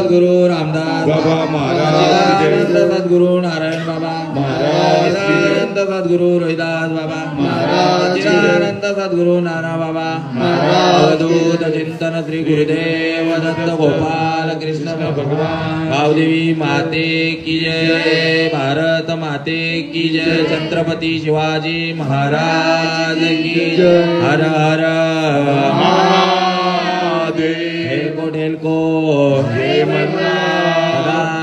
सद्गुरु रामदास बाबा महाराज सद्गुरु नारायण बाबा. महाराज सद्गुरु रोहिदास बाबा. महाराज सद्गुरु नाना बाबा. महाराज चिंतन श्री गुरुदेव दत्त गोपाल कृष्ण भगवान. भावदेवी माते की जय. भारत माते की जय. छत्रपती शिवाजी महाराज की जय. हर हर महादेव. ठेलको ठेलको सदानंदाचा.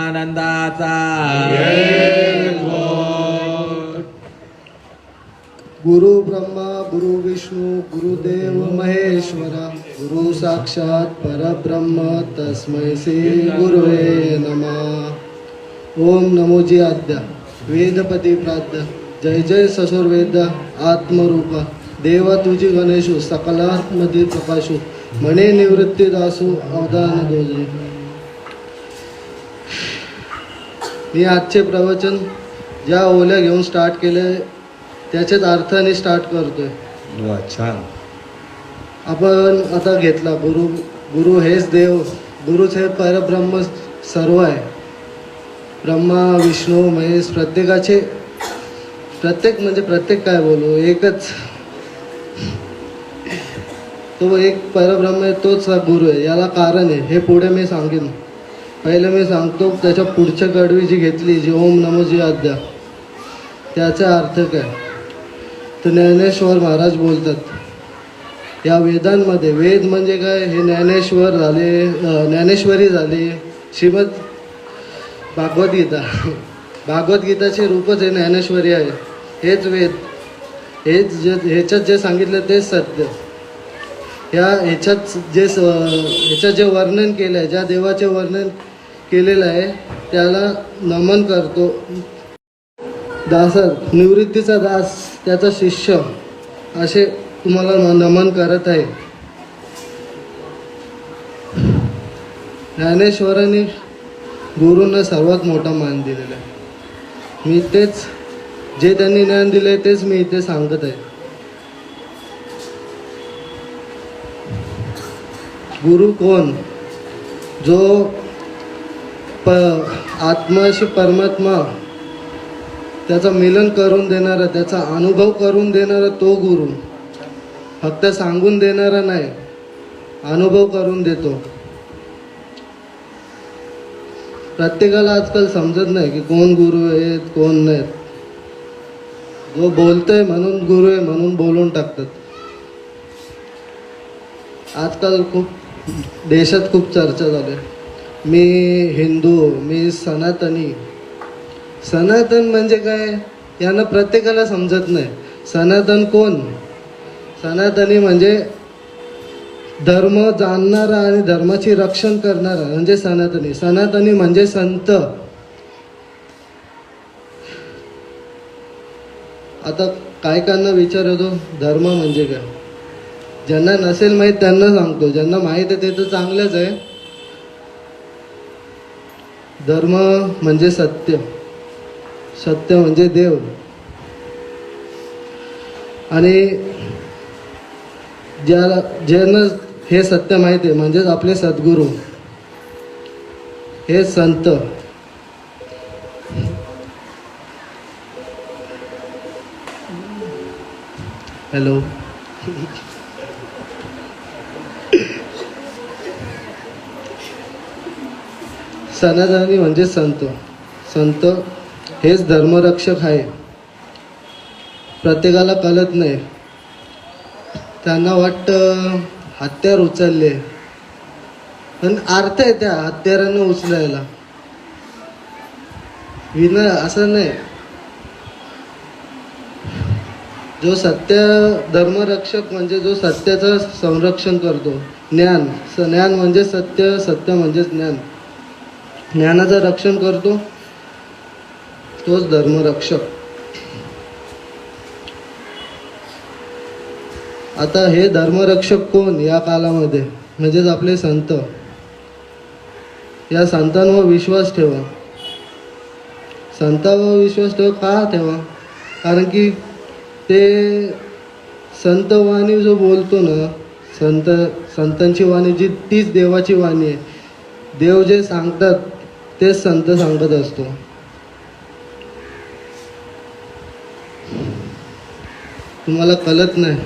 गुरु ब्रह्मा गुरु विष्णू गुरुदेव महेश्वरा गुरु साक्षात परब्रह्म तस्मै श्री गुरुवे नमः. ओम नमोजी आद्य. वेदपती प्राद्य. जय जय ससुर वेद आत्मरूप. देव तुझी गणेशू सकलात्मधी प्रकाशू. म्हणे निवृत्ती दासू अवदान दोजे मी आजचे प्रवचन ज्या ओल्या घेऊन स्टार्ट केले त्याच्याच अर्थाने स्टार्ट करतोय. छान. आपण आता घेतला गुरु गुरु हेच देव गुरुच हे परब्रह्म सर्व आहे. ब्रह्मा विष्णू महेश प्रत्येकाचे प्रत्येक म्हणजे प्रत्येक काय बोलू एकच. तो एक परब्रह्म आहे तोच गुरु आहे. याला कारण आहे. हे पुढे मी सांगेन. पहिले मी सांगतो त्याच्या पुढच्या कडवी जी घेतली जी ओम नमो जी अद्या त्याचा अर्थ काय? तर ज्ञानेश्वर महाराज बोलतात या वेदांमध्ये वेद म्हणजे काय? हे ज्ञानेश्वर झाले ज्ञानेश्वरी झाली. श्रीमद भागवद्गीता भागवद्गीताचे रूपच हे ज्ञानेश्वरी आहे. हेच वेद. हेच जे ह्याच्यात जे सांगितलं तेच सत्य. ह्या ह्याच्यात जे स ह्याच्यात जे वर्णन केलं आहे ज्या देवाचे वर्णन केलेलं आहे त्याला नमन करतो. दासर निवृत्तीचा दास त्याचा शिष्य असे तुम्हाला नमन करत आहे. ज्ञानेश्वरांनी गुरूंना सर्वात मोठा मान दिलेला आहे. मी तेच जे त्यांनी ज्ञान दिले तेच मी इथे सांगत आहे. गुरु कोण जो प आत्माशी परमात्मा त्याचं मिलन करून देणारा त्याचा अनुभव करून देणारा तो गुरु. फक्त सांगून देणारा नाही अनुभव करून देतो. प्रत्येकाला आजकाल समजत नाही की कोण गुरु आहेत कोण नाहीत. जो बोलतोय म्हणून गुरु आहे म्हणून बोलून टाकतात. आजकाल खूप देशात खूप चर्चा झाली. मी हिंदू मी सनातनी. सनातन म्हणजे काय? यांना प्रत्येकाला समजत नाही. सनातन कोण? सनातनी म्हणजे धर्म जाणणारा आणि धर्माची रक्षण करणारा म्हणजे सनातनी. सनातनी म्हणजे संत. आता काय कांना विचार येतो धर्म म्हणजे काय? ज्यांना नसेल माहीत त्यांना सांगतो. ज्यांना माहीत आहे ते तर चांगलंच आहे. धर्म म्हणजे सत्य. सत्य म्हणजे देव. आणि ज्या ज्यांना हे सत्य माहिती आहे म्हणजेच आपले सद्गुरू. हे संत. हॅलो. सनातनी म्हणजे संत. संत हेच धर्मरक्षक आहे. प्रत्येकाला कळत नाही. त्यांना वाटतं हत्यार उचलले. पण अर्थ आहे त्या हत्यारानं उचलायला. विनर असं नाही. जो सत्य धर्मरक्षक म्हणजे जो सत्याचं संरक्षण करतो. ज्ञान. स ज्ञान म्हणजे सत्य सत्य म्हणजेच ज्ञान. ज्ञानाचं रक्षण करतो तोच धर्मरक्षक आता हे धर्मरक्षक कोण या कालामध्ये? म्हणजेच आपले संत. या संतांवर विश्वास ठेवा. संतांवर विश्वास ठेवा का ठेवा? कारण की ते संत वाणी जो बोलतो ना संत संतांची वाणी जी तीच देवाची वाणी आहे. देव जे सांगतात तेच संत सांगत असतो. तुम्हाला कळत नाही.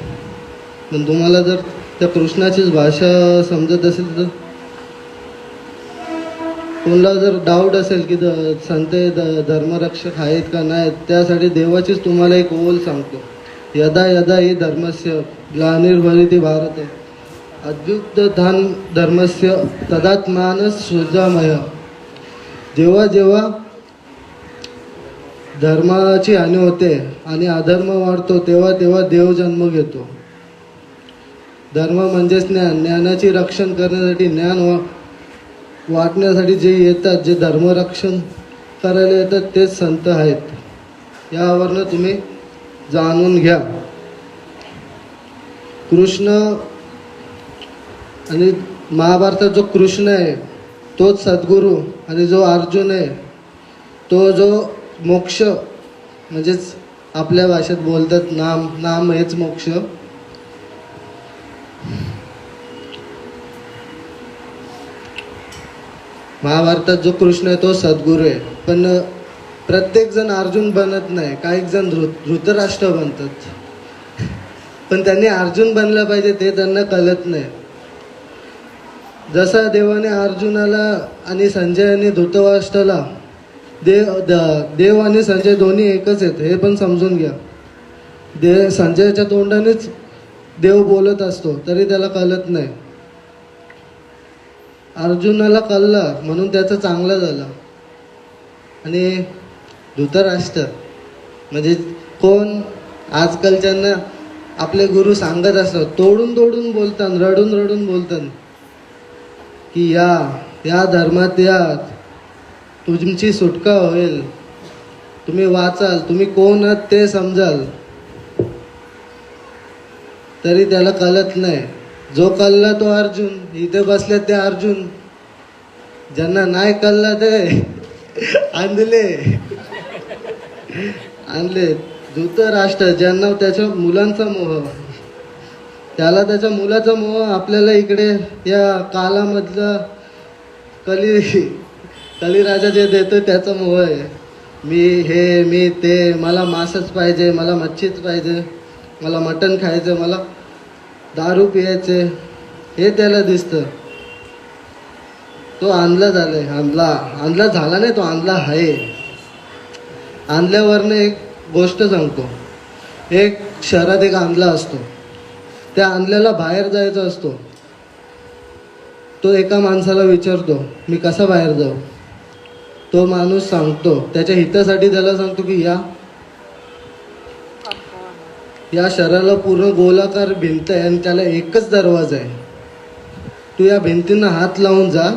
पण तुम्हाला जर त्या कृष्णाचीच भाषा समजत असेल तर कोणाला जर डाऊट असेल की द- संत हे द- धर्मरक्षक आहेत का नाहीत त्यासाठी देवाचीच तुम्हाला एक ओल सांगतो. यदा यदा ही धर्मस्य ग्लानिर्भरिती भारत. अद्युक्त धान धर्मस्य तदात्मानस सुजामय. जेव्हा जेव्हा धर्माची हानी होते आणि अधर्म वाढतो तेव्हा तेव्हा देव जन्म घेतो. धर्म म्हणजेच ज्ञान ज्ञानाची रक्षण करण्यासाठी ज्ञान वा वाटण्यासाठी जे येतात जे धर्मरक्षण करायला येतात तेच संत आहेत. यावरनं तुम्ही जाणून घ्या. कृष्ण आणि महाभारतात जो कृष्ण आहे तोच सद्गुरू आणि जो अर्जुन आहे तो जो मोक्ष म्हणजेच आपल्या भाषेत बोलतात नाम नाम हेच मोक्ष. महाभारतात जो कृष्ण आहे तो सद्गुरू आहे. पण प्रत्येक जण अर्जुन बनत नाही. काही जण धृ धृतराष्ट्र बनतात. पण त्यांनी अर्जुन बनलं पाहिजे ते त्यांना कळत नाही. जसा देवाने अर्जुनाला आणि संजय आणि धृतराष्ट्राला देव द- देव आणि संजय दोन्ही एकच आहेत हे पण समजून घ्या. दे संजयच्या तोंडानेच देव बोलत असतो तरी त्याला कळत नाही. अर्जुनाला कळला म्हणून त्याचं चांगलं झालं. आणि धृतराष्ट्र म्हणजे कोण? आजकालच्यांना आपले गुरु सांगत असतात तोडून तोडून बोलतात रडून रडून बोलतात. की या या धर्मात या तुमची सुटका होईल. तुम्ही वाचाल तुम्ही कोण आहात ते समजाल. तरी त्याला कळत नाही. जो कळला तो अर्जुन इथे बसले ते अर्जुन. ज्यांना नाही कळला ते आणले. आणले. धृतराष्ट्र ज्यांना त्याच्या मुलांचा मोह. त्याला त्याच्या मुलाचा मोह आपल्याला इकडे या कालामधलं कली कलिराजा जे देतो त्याचा मोह आहे. मी हे मी ते मला मासच पाहिजे मला मच्छीच पाहिजे मला मटण खायचं मला दारू प्यायचे हे त्याला दिसतं. तो आणला आहे आणला आणला झाला नाही तो आणला आहे. आणल्यावरनं एक गोष्ट सांगतो. एक शहरात एक आणला असतो. त्या आणलेला बाहेर जायचा असतो. तो एका माणसाला विचारतो मी कसा बाहेर जाऊ? तो माणूस सांगतो त्याच्या हितासाठी त्याला सांगतो की या. या शहराला पूर्ण गोलाकार भिंत आहे आणि त्याला एकच दरवाजा आहे. तू या भिंतींना हात लावून जा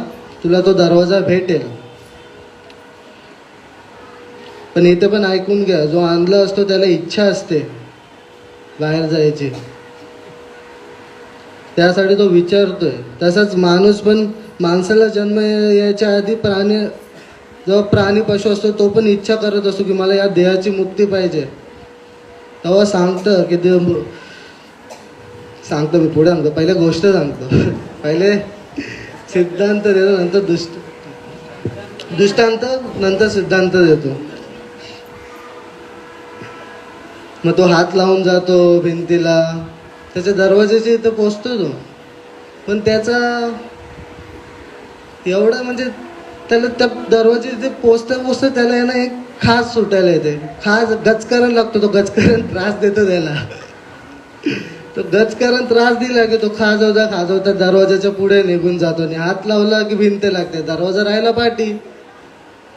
तुला तो दरवाजा भेटेल. पण इथे पण ऐकून घ्या जो आणला असतो त्याला इच्छा असते बाहेर जायची. त्यासाठी तो विचारतोय. तसाच माणूस पण माणसाला जन्म यायच्या आधी प्राणी जेव्हा प्राणी पशु असतो तो पण इच्छा करत असतो की मला या देहाची मुक्ती पाहिजे. तेव्हा सांगतं की देव सांगतो मी पुढे सांगतो. पहिले गोष्ट सांगतो. पहिले सिद्धांत देतो नंतर दुष्ट दृष्टांत नंतर सिद्धांत देतो. मग तो हात लावून जातो भिंतीला. त्याच्या दरवाज्याच्या इथं पोचतो तो. पण त्याचा एवढं म्हणजे त्याला त्या दरवाजे इथे पोचता पोचता त्याला आहे ना एक खास सुटायला येते. खास गचकरण लागतो तो. गचकरण त्रास देतो त्याला. तो गचकरण त्रास दिला की तो खाजवता खाजवता दरवाजाच्या पुढे निघून जातो आणि हात लावला की भिंत लागते. दरवाजा राहिला पाठी.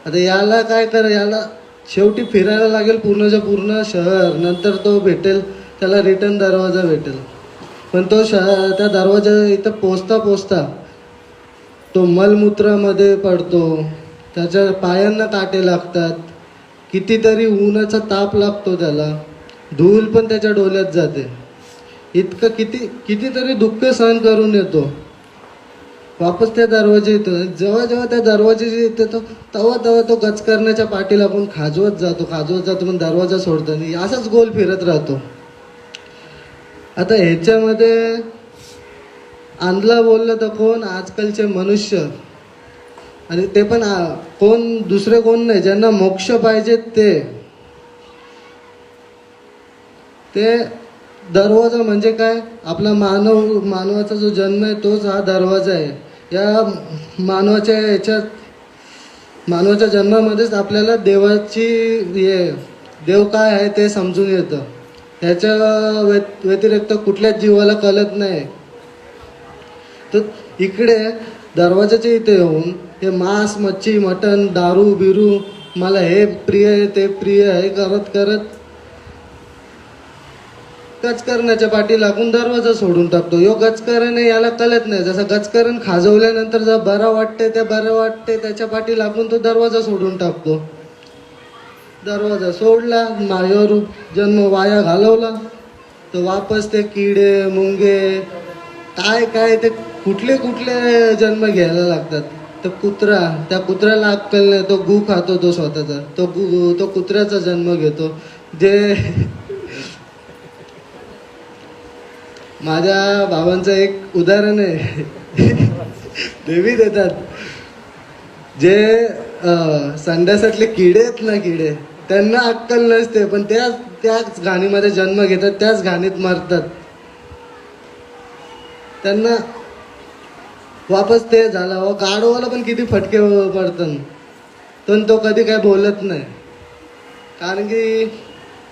आता याला काय कर याला शेवटी फिरायला लागेल पूर्णच्या पूर्ण शहर. नंतर तो भेटेल त्याला रिटर्न दरवाजा भेटेल. पण तो श त्या दरवाजा इथं पोचता पोचता तो मलमूत्रामध्ये पडतो. त्याच्या पायांना काटे लागतात. कितीतरी उन्हाचा ताप लागतो त्याला. धूल पण त्याच्या डोल्यात जाते. इतकं किती कितीतरी दुःख सहन करून येतो. वापस त्या दरवाजे येतो जेव्हा जेव्हा त्या दरवाजे येते तो तेव्हा तेव्हा तो गच करण्याच्या पाठीला पण खाजवत जातो. खाजवत जातो पण दरवाजा सोडतो आणि असाच गोल फिरत राहतो. आता ह्याच्यामध्ये आणला बोललं तर कोण? आजकालचे मनुष्य. आणि ते पण कोण दुसरे कोण नाही ज्यांना मोक्ष पाहिजेत ते. ते दरवाजा म्हणजे काय? आपला मानव मानवाचा जो जन्म आहे तोच हा दरवाजा आहे. या मानवाच्या याच्यात मानवाच्या जन्मामध्येच आपल्याला देवाची हे देव काय आहे ते समजून येतं. ह्याच्या व्यतिरिक्त कुठल्याच जीवाला कळत नाही. तर इकडे दरवाजाच्या इथे येऊन हे मांस मच्छी मटण दारू बिरू मला हे प्रिय आहे ते प्रिय आहे करत करत गचकरणाच्या पाठी लागून दरवाजा सोडून टाकतो. यो गचकरण याला कळत नाही. जसं गचकरण खाजवल्यानंतर जर बरं वाटते ते बरं वाटते त्याच्या पाठी लागून तो दरवाजा सोडून टाकतो. दरवाजा सोडला मायो जन्म वाया घालवला. तर वापस ते किडे मुंगे काय काय ते कुठले कुठले जन्म घ्यायला लागतात? तर कुत्रा त्या कुत्र्याला अक्कल नाही तो गु खातो तो स्वतःचा. तो गु तो कुत्र्याचा जन्म घेतो. जे माझ्या बाबांचं एक उदाहरण आहे. देवी देतात. जे अं, संडासातले किडे आहेत ना किडे त्यांना अक्कल नसते पण त्याच त्याच घाणीमध्ये जन्म घेतात त्याच घाणीत मरतात. त्यांना वापस ते झाला व गाडवाला पण किती फटके पडतात. पण तो कधी काय बोलत नाही. कारण की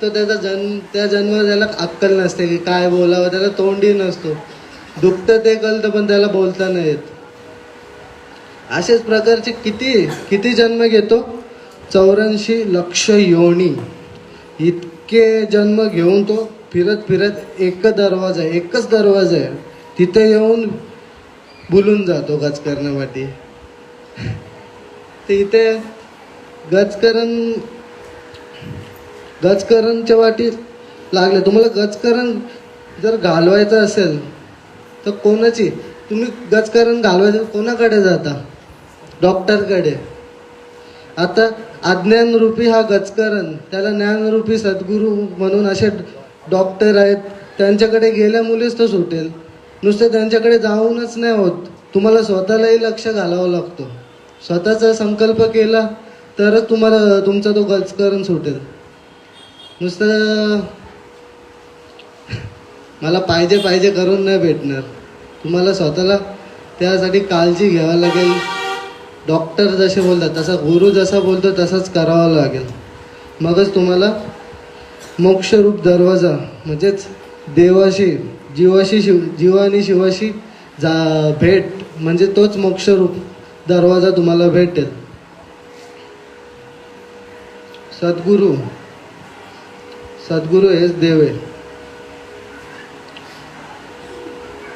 तो त्याचा जन्म त्या जन्म त्याला अक्कल नसते की काय बोलावं त्याला तोंडी नसतो. दुखतं ते कळतं पण त्याला बोलता नाही येत अशाच प्रकारचे किती किती जन्म घेतो? चौऱ्याऐंशी लक्ष योनी. इतके जन्म घेऊन तो फिरत फिरत एक दरवाजा आहे एकच दरवाजा आहे. तिथे येऊन बोलून जातो गज करण्यासाठी ते इथे गजकरण गजकरणच्या वाटी लागले. तुम्हाला गजकरण जर घालवायचं असेल तर कोणाची? तुम्ही गजकरण घालवायचं कोणाकडे जाता? डॉक्टरकडे आता अज्ञानरूपी हा गजकरण त्याला ज्ञानरूपी सद्गुरू म्हणून असे डॉक्टर आहेत. त्यांच्याकडे गेल्यामुळेच तो सुटेल. नुसतं त्यांच्याकडे जाऊनच नाही होत. तुम्हाला स्वतःलाही लक्ष घालावं लागतो. स्वतःचा संकल्प केला तरच तुम्हाला तुमचा तो गजकरण सुटेल. नुसतं मला पाहिजे पाहिजे करून नाही भेटणार. तुम्हाला स्वतःला त्यासाठी काळजी घ्यावी लागेल. डॉक्टर जसे बोलतात तसा गुरु जसा बोलतो तसाच करावा लागेल. मगच तुम्हाला मोक्षरूप दरवाजा म्हणजेच देवाशी जीवाशी शिव जीवानी शिवाशी जा भेट म्हणजे तोच मोक्षरूप दरवाजा तुम्हाला भेटेल. सद्गुरू सद्गुरू हेच देव आहे.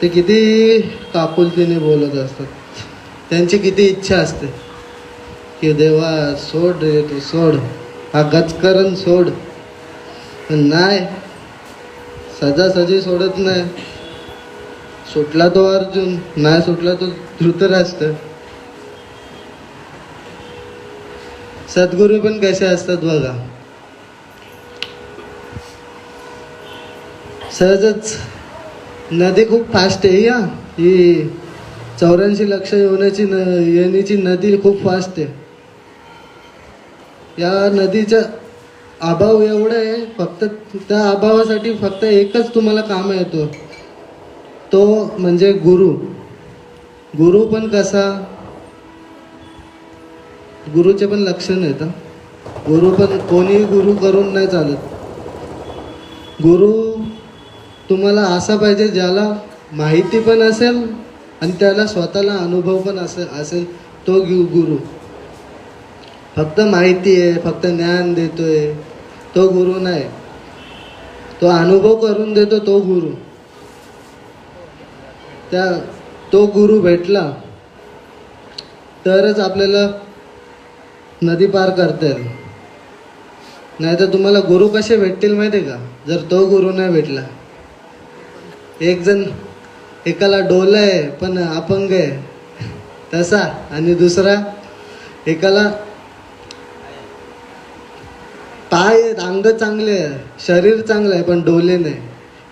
ते किती कापुलतीने बोलत असतात. त्यांची किती इच्छा असते? की देवा सोड रे तू सोड. हा गचकरण सोड. पण नाही. सजासजी सोडत नाही. सुटला तो अर्जुन नाही सुटला तो धृतराष्ट्र. सद्गुरू पण कसे असतात बघा. सहजच. नदी खूप फास्ट आहे या ही चौऱ्याऐंशी लक्ष येण्याची न येण्याची नदी खूप फास्ट आहे. या नदीचा अभाव एवढा आहे फक्त त्या अभावासाठी फक्त एकच तुम्हाला काम येतो. तो म्हणजे गुरु. गुरु पण कसा? गुरुचे पण लक्षण आहेत गुरु पण कोणी गुरु करून नाही चालत. गुरु तुम्हाला असा पाहिजे ज्याला माहिती पण असेल आणि त्याला स्वतःला अनुभव पण असं असेल तो घेऊ गुरु. फक्त माहिती आहे फक्त ज्ञान देतोय. तो गुरु नाही. तो अनुभव करून देतो तो गुरु. त्या तो गुरु भेटला तरच आपल्याला नदी पार करता येईल. नाही तर तुम्हाला गुरु कसे भेटतील माहिती आहे का? जर तो गुरु नाही भेटला. एक जण एकाला डोल आहे पण अपंग आहे. तसा. आणि दुसरा एकाला पाय आहेत अंग चांगले आहे शरीर चांगलं आहे पण डोले नाही.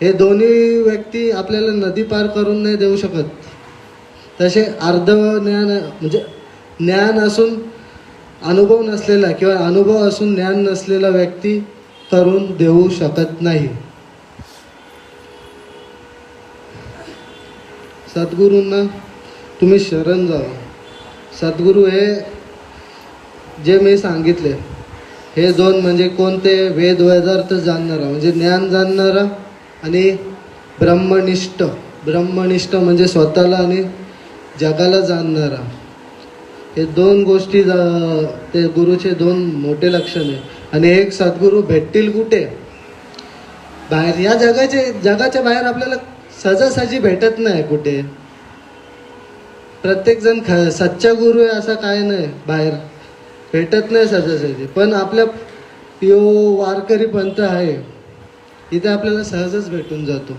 हे दोन्ही व्यक्ती आपल्याला नदी पार करून नाही देऊ शकत. तसे अर्ध ज्ञान म्हणजे ज्ञान असून अनुभव नसलेला किंवा अनुभव असून ज्ञान नसलेला व्यक्ती करून देऊ शकत नाही. सद्गुरूंना तुम्ही शरण जावा. सद्गुरू हे जे मी सांगितले हे दोन म्हणजे कोणते? वेद वेदार्थ जाणणारा म्हणजे ज्ञान जाणणारा आणि ब्रह्मनिष्ठ. ब्रह्मनिष्ठ म्हणजे स्वतःला आणि जगाला जाणणारा. हे दोन गोष्टी जा- ते गुरुचे दोन मोठे लक्षण आहे. आणि एक सद्गुरू भेटतील कुठे? बाहेर या जगाचे जगाच्या बाहेर आपल्याला सहजासहजी भेटत नाही कुठे. प्रत्येक जण ख सच्चा गुरु आहे असं काय नाही बाहेर. भेटत नाही सहजासहजी पण आपल्या यो वारकरी पंथ आहे. इथे आपल्याला सहजच भेटून जातो.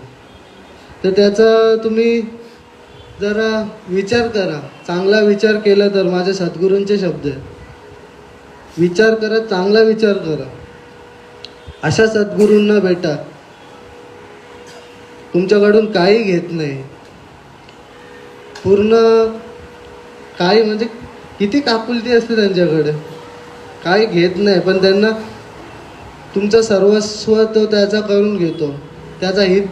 तर त्याचा तुम्ही जरा विचार करा. चांगला विचार केला तर माझ्या सद्गुरूंचे शब्द आहे विचार करा चांगला विचार करा. अशा सद्गुरूंना भेटा. तुमच्याकडून काही घेत नाही. पूर्ण काही म्हणजे किती कापुलती असते त्यांच्याकडे. काही घेत नाही पण त्यांना तुमचं सर्वस्व तो त्याचा करून घेतो. त्याचा हित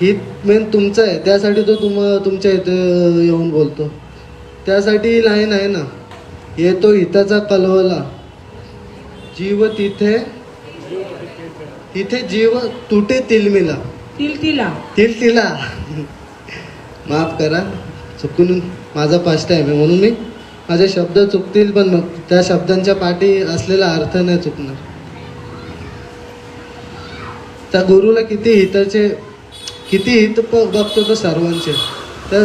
हित मेन तुमचं आहे. त्यासाठी तो तुम तुमच्या इथे येऊन बोलतो. त्यासाठी ही लाईन आहे ना. येतो हिताचा कलवला. जीव तिथे तिथे जीव तुटे तिलमिला. तिलतिला. तिलतिला. माफ करा चुकून माझा पास्ट आहे. म्हणून मी माझे शब्द चुकतील पण मग त्या शब्दांच्या पाठी असलेला अर्थ नाही चुकणार. त्या गुरुला किती हिताचे किती हित बघतो तो सर्वांचे. तर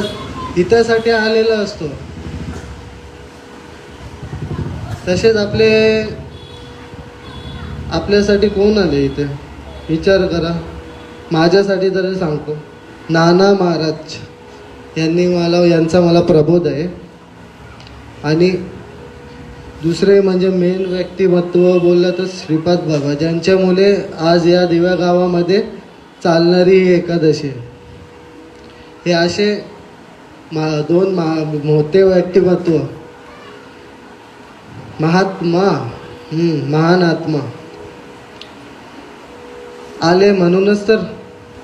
हितासाठी आलेला असतो. तसेच आपले आपल्यासाठी कोण आले इथे? विचार करा. माझ्यासाठी तर सांगतो. नाना महाराज यांनी मला यांचा मला प्रबोध आहे. आणि दुसरे म्हणजे मेन व्यक्तिमत्व बोललं तर श्रीपाद बाबा ज्यांच्यामुळे आज या दिव्या गावामध्ये चालणारी ही एकादशी आहे. हे असे मा दोन महा मोठे व्यक्तिमत्व. महात्मा महान आत्मा आले म्हणूनच तर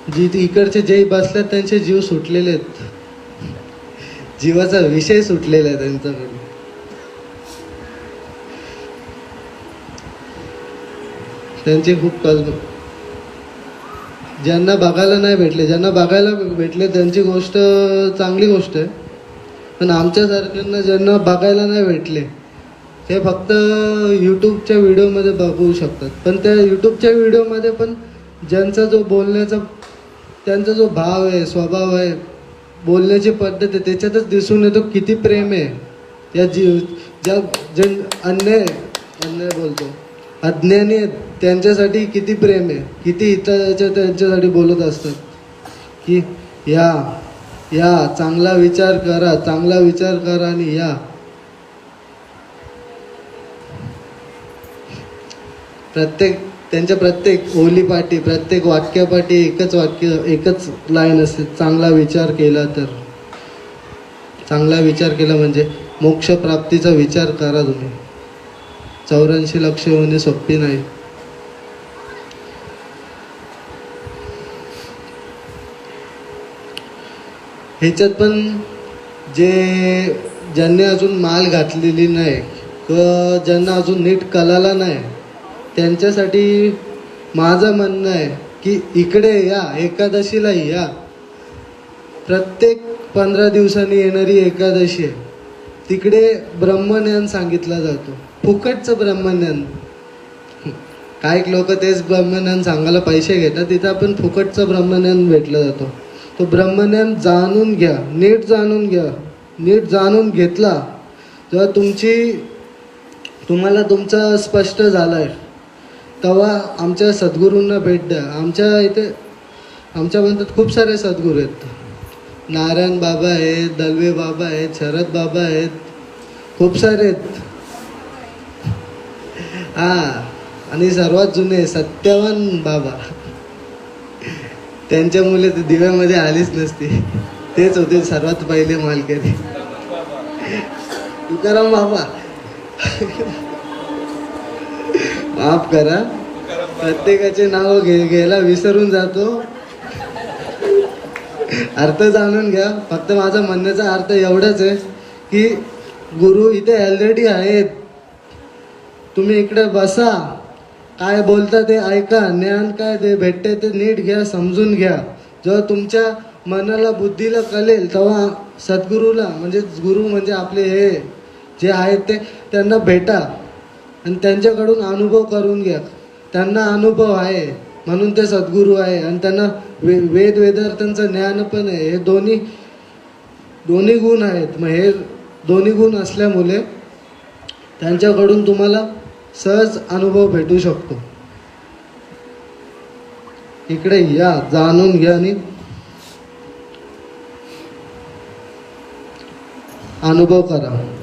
जी इकडचे जे बसलेत त्यांचे जीव सुटलेले आहेत. जीवाचा विषय सुटलेला आहे त्यांच्याकडून त्यांचे खूप कल्प. ज्यांना बघायला नाही भेटले ज्यांना बघायला भेटले त्यांची गोष्ट चांगली गोष्ट आहे. पण आमच्यासारख्यांना ज्यांना बघायला नाही भेटले ते फक्त यूट्यूबच्या व्हिडिओमध्ये बघू शकतात. पण त्या यूट्यूबच्या व्हिडिओमध्ये पण ज्यांचा जो बोलण्याचा त्यांचा जो भाव आहे स्वभाव आहे बोलण्याची पद्धत आहे त्याच्यातच दिसून येतो किती प्रेम आहे. या जीव ज्या जे अन्याय अन्याय बोलतो. अज्ञानी आहेत त्यांच्यासाठी किती प्रेम आहे. किती हिताच्या त्यांच्यासाठी बोलत असतात. की या या चांगला विचार करा चांगला विचार करा आणि या. प्रत्येक त्यांच्या प्रत्येक ओलीपाठी प्रत्येक वाक्यापाठी एकच वाक्य एकच लाईन असते. चांगला विचार केला तर. चांगला विचार केला म्हणजे मोक्षप्राप्तीचा विचार करा तुम्ही. चौऱ्याऐंशी लक्ष होणे सोपी नाही. ह्याच्यात पण जे ज्यांनी अजून माल घातलेली नाही किंवा ज्यांना अजून नीट कलाला नाही त्यांच्यासाठी माझं म्हणणं आहे की इकडे या एकादशीला या. प्रत्येक पंधरा दिवसांनी येणारी एकादशी आहे. तिकडे ब्रह्मज्ञान सांगितला जातो. फुकटचं ब्रह्मज्ञान. काही लोक तेच ब्रह्मज्ञान सांगायला पैसे घेतात तिथं आपण फुकटचं ब्रह्मज्ञान भेटलं जातो. तो ब्रह्मज्ञान जाणून घ्या नीट जाणून घ्या. नीट जाणून घेतला तेव्हा तुमची तुम्हाला तुमचं स्पष्ट झालं आहे तेव्हा आमच्या सद्गुरूंना भेट द्या. आमच्या इथे आमच्या म्हणतात खूप सारे सद्गुरू आहेत. नारायण बाबा आहेत दलवे बाबा आहेत शरद बाबा आहेत. खूप सारे आहेत. हा आणि सर्वात जुने सत्यवान बाबा. त्यांच्या मुले ते दिव्यामध्ये आलीच नसती. तेच होते सर्वात पहिले मालकरी. तुकाराम बाबा. माफ करा. प्रत्येकाचे नाव घे घ्यायला विसरून जातो. अर्थ जाणून घ्या. फक्त माझा म्हणण्याचा अर्थ एवढाच आहे की गुरु इथे ऑलरेडी आहेत. तुम्ही इकडे बसा. काय बोलता ते ऐका. ज्ञान काय ते भेटते ते नीट घ्या समजून घ्या. जेव्हा तुमच्या मनाला बुद्धीला कळेल तेव्हा सद्गुरूला म्हणजे गुरु म्हणजे आपले हे जे आहेत ते त्यांना भेटा. आणि त्यांच्याकडून अनुभव करून घ्या. त्यांना अनुभव आहे म्हणून ते सद्गुरू आहे. आणि त्यांना वे वेद वेदार्थांचं ज्ञान पण आहे. हे दोन्ही दोन्ही गुण आहेत. मग हे दोन्ही गुण असल्यामुळे त्यांच्याकडून तुम्हाला सहज अनुभव भेटू शकतो. इकडे या जाणून घ्या आणि अनुभव करा.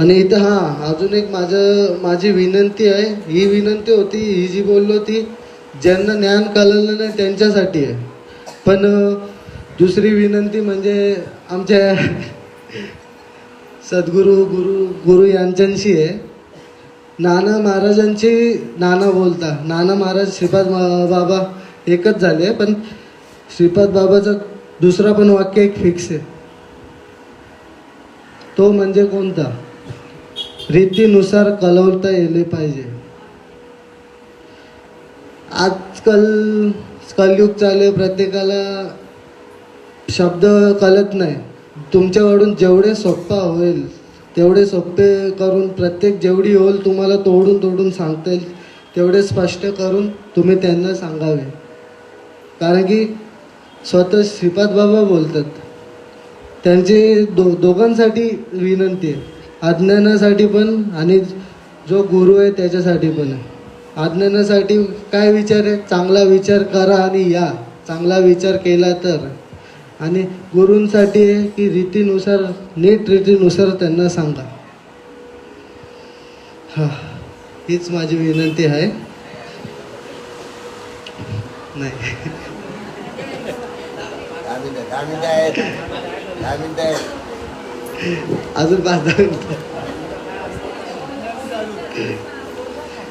आणि इथं हां अजून एक माझं माझी विनंती आहे ही विनंती होती ही जी बोललो ती ज्यांना ज्ञान कळलं नाही त्यांच्यासाठी आहे. पण दुसरी विनंती म्हणजे आमच्या सद्गुरू गुरु गुरु यांच्याशी आहे. नाना महाराजांची नाना बोलता. नाना महाराज श्रीपाद बाबा एकच झाले पण श्रीपाद बाबाचं दुसरा पण वाक्य एक फिक्स आहे. तो म्हणजे कोणता? रीतीनुसार कलवता येले पाहिजे. आजकाल कलयुग चालू आहे प्रत्येकाला शब्द कळत नाही. तुमच्याकडून जेवढे सोप्पा होईल तेवढे सोपे करून प्रत्येक जेवढी होईल तुम्हाला तोडून तोडून सांगता येईल. तेवढे स्पष्ट करून तुम्ही त्यांना सांगावे. कारण की स्वतः श्रीपाद बाबा बोलतात. त्यांची दो दोघांसाठी विनंती आहे. अज्ञानासाठी पण आणि जो गुरु आहे त्याच्यासाठी पण. आहे अज्ञानासाठी काय विचार आहे? चांगला विचार करा आणि या. चांगला विचार केला तर. आणि गुरूंसाठी आहे की रीतीनुसार नीट रीतीनुसार त्यांना सांगा. हा हीच माझी विनंती आहे. नाही. अजून पाच दहा मिनिटं.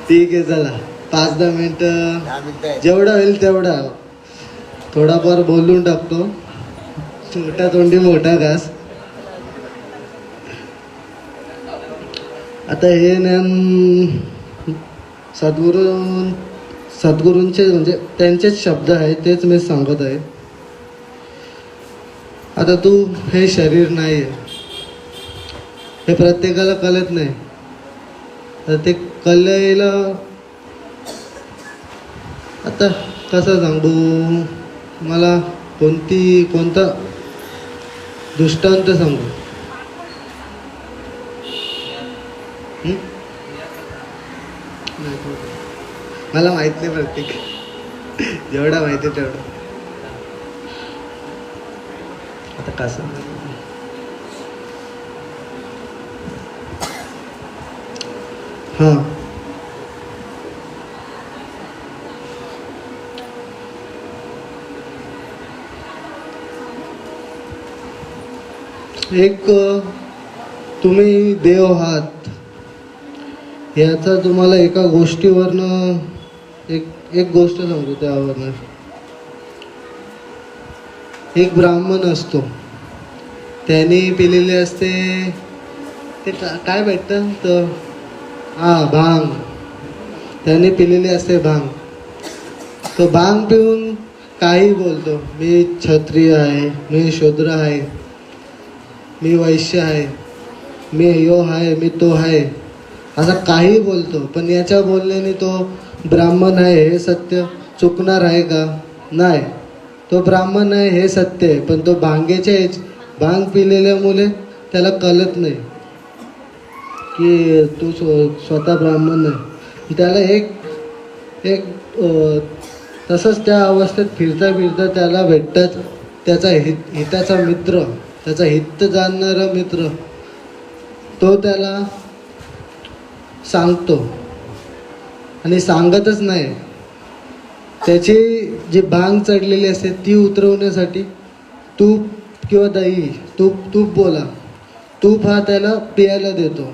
ठीक आहे चला. पाच दहा मिनिटं. जेवढा होईल तेवढा. थोडाफार बोलून टाकतो. छोटा तोंडी मोठा घास. आता हे ज्ञान सद्गुरू सद्गुरूंचे म्हणजे त्यांचेच शब्द आहेत तेच मी सांगत आहे. आता तू हे शरीर नाही आहे हे प्रत्येकाला कळत नाही. तर ते कलेला आता कसं सांगू? मला कोणती कोणता दृष्टांत सांगू? नाही, मला माहीत नाही प्रत्येक. जेवढा माहिती आहे तेवढा. आता कसं? हां. एक तुम्ही देव आहात. याचा तुम्हाला एका गोष्टीवरनं एक एक गोष्ट सांगतो त्यावरनं. एक ब्राह्मण असतो. त्याने पिलेले असते ते काय भेटतं? तर हां भांग. त्याने पिलेली असते भांग. तो भांग पिऊन काही बोलतो. मी क्षत्रिय आहे मी शूद्र आहे मी वैश्य आहे मी यो आहे मी तो आहे. असं काही बोलतो. पण याच्या बोलण्याने तो ब्राह्मण आहे हे सत्य चुकणार आहे का? नाही. तो ब्राह्मण आहे हे सत्य आहे. पण तो भांगेच्या भांग पिलेल्यामुळे त्याला कळत नाही. की तू स्व- स्वतः ब्राह्मण नाही त्याला एक एक तसंच त्या अवस्थेत फिरता फिरता त्याला भेटतात. त्याचा हित हिताचा मित्र त्याचा हित जाणणारा मित्र तो त्याला सांगतो. आणि सांगतच नाही. त्याची जी भांग चढलेली असते ती उतरवण्यासाठी तूप किंवा दही तूप तूप बोला. तूप हा त्याला पियायला देतो.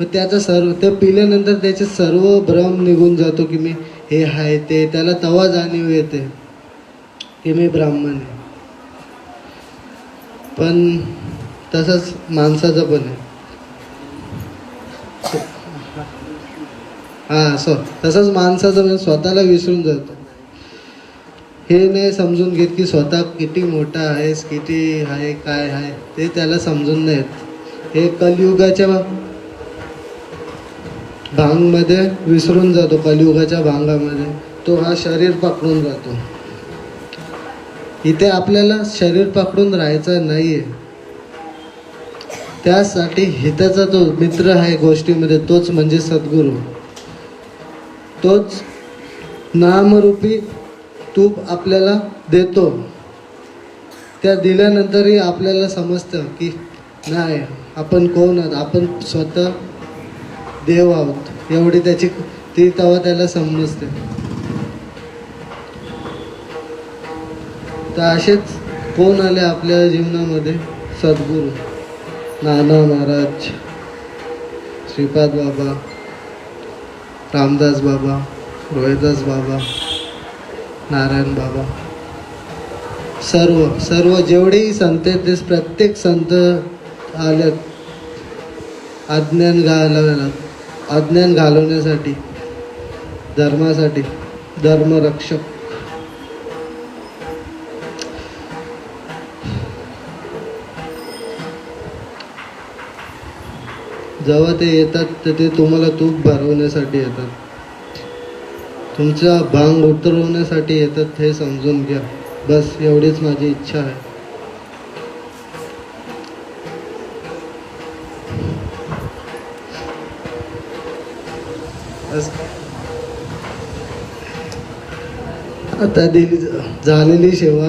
मग त्याचं सर्व ते पिल्यानंतर त्याचे सर्व भ्रम निघून जातो की मी हे आहे ते त्याला तवा जाणीव येते की मी ब्राह्मण आहे. पण तसंच माणसाचं पण आहे. हा सो तसंच माणसाचं म्हणजे स्वतःला विसरून जातो. हे नाही समजून घेत की स्वतः किती मोठा आहेस किती आहे काय आहे ते त्याला समजून नाही येत. हे कलयुगाच्या भांगमध्ये विसरून जातो कलियुगाच्या भांगामध्ये. तो हा शरीर पकडून जातो इथे आपल्याला शरीर पकडून राहायचं नाहीये. त्यासाठी हिताचा जो मित्र आहे गोष्टीमध्ये तोच म्हणजे सद्गुरू. तोच नामरूपी तूप आपल्याला देतो. त्या दिल्यानंतरही आपल्याला समजतं की नाही आपण कोण आहोत? आपण स्वतः देव आहोत. एवढी त्याची ती तेव्हा त्याला समजते. तर असेच कोण आले आपल्या जीवनामध्ये? सद्गुरू नाना महाराज श्रीपाद बाबा रामदास बाबा रोहिदास बाबा नारायण बाबा. सर्व सर्व जेवढेही संत आहेत ते प्रत्येक संत आले अज्ञान घालवण्याला अज्ञान घालवण्यासाठी धर्मासाठी धर्मरक्षक. जेव्हा ते येतात तर ते तुम्हाला तूप भरवण्यासाठी येतात. तुमचा भांग उतरवण्यासाठी येतात हे समजून घ्या. बस एवढीच माझी इच्छा आहे. आता दिली झालेली सेवा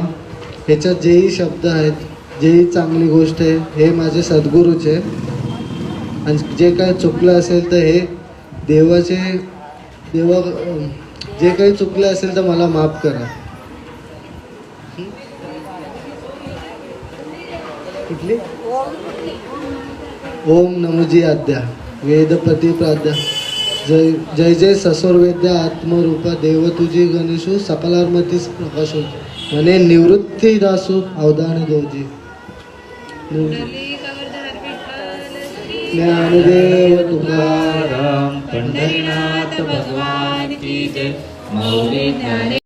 ह्याच्यात जेही शब्द आहेत जेही चांगली गोष्ट आहे हे माझे सद्गुरूचे. आणि जे काय चुकलं असेल तर हे देवाचे देवा जे काही चुकलं असेल तर मला माफ करा. कुठली ओम नमोजी आद्या वेदपती प्राध्या जय जय जय ससोर वेद्या आत्मरूपा देव तुझी गणेशू सकलार्मतीस प्रकाश म्हणे निवृत्ती दासू अवधान देवजी ज्ञानदेव तुकाराम पंढरीनाथ भगवान की जय मौली ज्ञाने